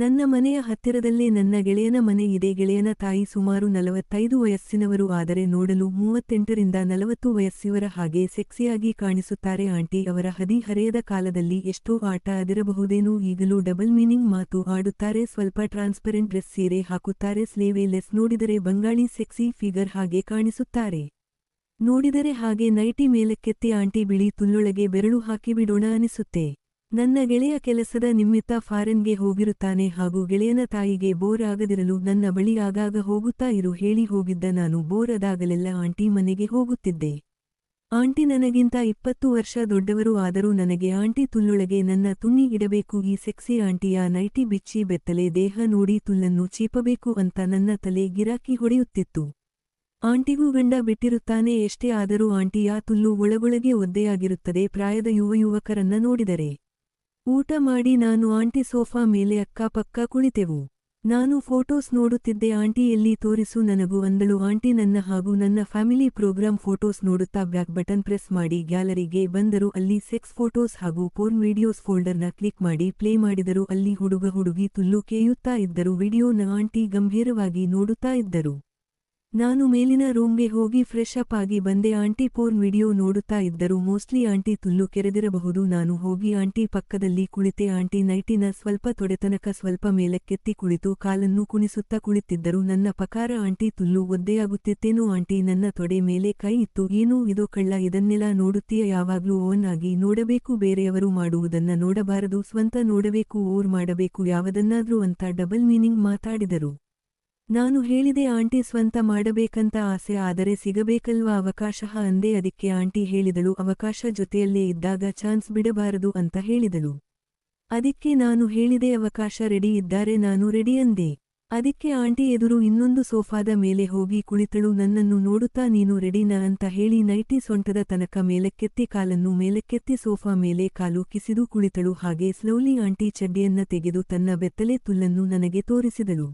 ನನ್ನ ಮನೆಯ ಹತ್ತಿರದಲ್ಲೇ ನನ್ನ ಗೆಳೆಯನ ಮನೆ ಇದೆ. ಗೆಳೆಯನ ತಾಯಿ ಸುಮಾರು ನಲವತ್ತೈದು ವಯಸ್ಸಿನವರು. ಆದರೆ ನೋಡಲು ಮೂವತ್ತೆಂಟರಿಂದ ನಲವತ್ತು ವಯಸ್ಸಿವರ ಹಾಗೆ ಸೆಕ್ಸಿಯಾಗಿ ಕಾಣಿಸುತ್ತಾರೆ ಆಂಟಿ. ಅವರ ಹದಿಹರೆಯದ ಕಾಲದಲ್ಲಿ ಎಷ್ಟೋ ಆಟ ಅದಿರಬಹುದೇನೋ ಈಗಲೂ ಡಬಲ್ ಮೀನಿಂಗ್ ಮಾತು ಆಡುತ್ತಾರೆ. ಸ್ವಲ್ಪ ಟ್ರಾನ್ಸ್ಪರೆಂಟ್ ಡ್ರೆಸ್ ಸೀರೆ ಹಾಕುತ್ತಾರೆ. ಸ್ಲೇವೆ ಲೆಸ್ ನೋಡಿದರೆ ಬಂಗಾಳಿ ಸೆಕ್ಸಿ ಫಿಗರ್ ಹಾಗೆ ಕಾಣಿಸುತ್ತಾರೆ. ನೋಡಿದರೆ ಹಾಗೆ ನೈಟಿ ಮೇಲಕ್ಕೆತ್ತಿ ಆಂಟಿ ಬಿಳಿ ತುಲ್ಲೊಳಗೆ ಬೆರಳು ಹಾಕಿಬಿಡೋಣ ಅನಿಸುತ್ತೆ. ನನ್ನ ಗೆಳೆಯ ಕೆಲಸದ ನಿಮಿತ್ತ ಫಾರೆನ್ಗೆ ಹೋಗಿರುತ್ತಾನೆ ಹಾಗೂ ಗೆಳೆಯನ ತಾಯಿಗೆ ಬೋರ್ ಆಗದಿರಲು ನನ್ನ ಬಳಿ ಆಗಾಗ ಹೋಗುತ್ತಾ ಇರು ಹೇಳಿ ಹೋಗಿದ್ದ ನಾನು ಬೋರ್ ಅದಾಗಲೆಲ್ಲ ಆಂಟಿ ಮನೆಗೆ ಹೋಗುತ್ತಿದ್ದೆ. ಆಂಟಿ ನನಗಿಂತ ಇಪ್ಪತ್ತು ವರ್ಷ ದೊಡ್ಡವರು ಆದರೂ ನನಗೆ ಆಂಟಿ ತುಲ್ಲೊಳಗೆ ನನ್ನ ತುಣ್ಣಿ ಇಡಬೇಕು ಈ ಸೆಕ್ಸಿ ಆಂಟಿಯ ನೈಟಿ ಬಿಚ್ಚಿ ಬೆತ್ತಲೆ ದೇಹ ನೋಡಿ ತುಲ್ಲನ್ನು ಚೀಪಬೇಕು ಅಂತ ನನ್ನ ತಲೆ ಗಿರಾಕಿ ಹೊಡೆಯುತ್ತಿತ್ತು. ಆಂಟಿಗೂ ಗಂಡ ಬಿಟ್ಟಿರುತ್ತಾನೆ ಎಷ್ಟೇ ಆದರೂ ಆಂಟಿಯ ತುಲ್ಲು ಒಳಗೊಳಗೆ ಒದ್ದೆಯಾಗಿರುತ್ತದೆ. ಪ್ರಾಯದ ಯುವ ಯುವಕರನ್ನ ನೋಡಿದರೆ ಊಟ ಮಾಡಿ ನಾನು ಆಂಟಿ ಸೋಫಾ ಮೇಲೆ ಅಕ್ಕಪಕ್ಕ ಕುಳಿತೆವು. ನಾನು ಫೋಟೋಸ್ ನೋಡುತ್ತಿದ್ದೆ, ಆಂಟಿ ಎಲ್ಲಿ ತೋರಿಸು ನನಗೂ ಅಂದಳು. ಆಂಟಿ ನನ್ನ ಹಾಗೂ ನನ್ನ ಫ್ಯಾಮಿಲಿ ಪ್ರೋಗ್ರಾಂ ಫೋಟೋಸ್ ನೋಡುತ್ತಾ ಬ್ಯಾಕ್ ಬಟನ್ ಪ್ರೆಸ್ ಮಾಡಿ ಗ್ಯಾಲರಿಗೆ ಬಂದರು. ಅಲ್ಲಿ ಸೆಕ್ಸ್ ಫೋಟೋಸ್ ಹಾಗೂ ಪೋರ್ನ್ ವಿಡಿಯೋಸ್ ಫೋಲ್ಡರ್ನ ಕ್ಲಿಕ್ ಮಾಡಿ ಪ್ಲೇ ಮಾಡಿದರು. ಅಲ್ಲಿ ಹುಡುಗ ಹುಡುಗಿ ತುಲ್ಲು ಕೇಯುತ್ತಾ ಇದ್ದರು. ವಿಡಿಯೋನ ಆಂಟಿ ಗಂಭೀರವಾಗಿ ನೋಡುತ್ತಾ ಇದ್ದರು. ನಾನು ಮೇಲಿನ ರೂಮ್ಗೆ ಹೋಗಿ ಫ್ರೆಶ್ ಅಪ್ ಆಗಿ ಬಂದೆ. ಆಂಟಿ ಪೋರ್ನ್ ವಿಡಿಯೋ ನೋಡುತ್ತಾ ಇದ್ದರು ಮೋಸ್ಟ್ಲಿ ಆಂಟಿ ತುಲ್ಲು ಕೆರೆದಿರಬಹುದು. ನಾನು ಹೋಗಿ ಆಂಟಿ ಪಕ್ಕದಲ್ಲಿ ಕುಳಿತೆ. ಆಂಟಿ ನೈಟಿನ ಸ್ವಲ್ಪ ತೊಡೆತನಕ ಸ್ವಲ್ಪ ಮೇಲಕ್ಕೆತ್ತಿ ಕುಳಿತು ಕಾಲನ್ನು ಕುಣಿಸುತ್ತಾ ಕುಳಿತಿದ್ದರು ನನ್ನ ಪಕಾರ ಆಂಟಿ ತುಲ್ಲು ಒದ್ದೆಯಾಗುತ್ತಿತ್ತೇನೋ ಆಂಟಿ, ನನ್ನ ತೊಡೆ ಮೇಲೆ ಕೈ ಇತ್ತು. ಏನೂ ಇದು ಕಳ್ಳ, ಇದನ್ನೆಲ್ಲ ನೋಡುತ್ತೀಯ? ಯಾವಾಗ್ಲೂ ಓನ್ ಆಗಿ ನೋಡಬೇಕು, ಬೇರೆಯವರು ಮಾಡುವುದನ್ನ ನೋಡಬಾರದು. ಸ್ವಂತ ನೋಡಬೇಕು, ಓರ್ ಮಾಡಬೇಕು, ಯಾವುದನ್ನಾದ್ರೂ ಅಂತ ಡಬಲ್ ಮೀನಿಂಗ್ ಮಾತಾಡಿದರು. ನಾನು ಹೇಳಿದೆ ಆಂಟಿ ಸ್ವಂತ ಮಾಡಬೇಕಂತ ಆಸೆ, ಆದರೆ ಸಿಗಬೇಕಲ್ವಾ ಅವಕಾಶ? ಅಂದೇ ಅದಕ್ಕೆ ಆಂಟಿ ಹೇಳಿದಳು, ಅವಕಾಶ ಜೊತೆಯಲ್ಲೇ ಇದ್ದಾಗ ಚಾನ್ಸ್ ಬಿಡಬಾರದು ಅಂತ ಹೇಳಿದಳು. ಅದಕ್ಕೆ ನಾನು ಹೇಳಿದೆ, ಅವಕಾಶ ರೆಡಿ ಇದ್ದಾರೆ, ನಾನು ರೆಡಿ ಅಂದೆ. ಅದಕ್ಕೆ ಆಂಟಿ ಎದುರು ಇನ್ನೊಂದು ಸೋಫಾದ ಮೇಲೆ ಹೋಗಿ ಕುಳಿತಳು, ನನ್ನನ್ನು ನೋಡುತ್ತಾ ನೀನು ರೆಡಿನಾ ಅಂತ ಹೇಳಿ ನೈಟಿ ಸೊಂಟದ ತನಕ ಮೇಲಕ್ಕೆತ್ತಿ ಕಾಲನ್ನು ಮೇಲಕ್ಕೆತ್ತಿ ಸೋಫಾ ಮೇಲೆ ಕಾಲು ಕಿಸಿದು ಕುಳಿತಳು, ಹಾಗೆ ಸ್ಲೌಲಿ ಆಂಟಿ ಚಡ್ಡಿಯನ್ನ ತೆಗೆದು ತನ್ನ ಬೆತ್ತಲೆ ತುಲ್ಲನ್ನು ನನಗೆ ತೋರಿಸಿದಳು.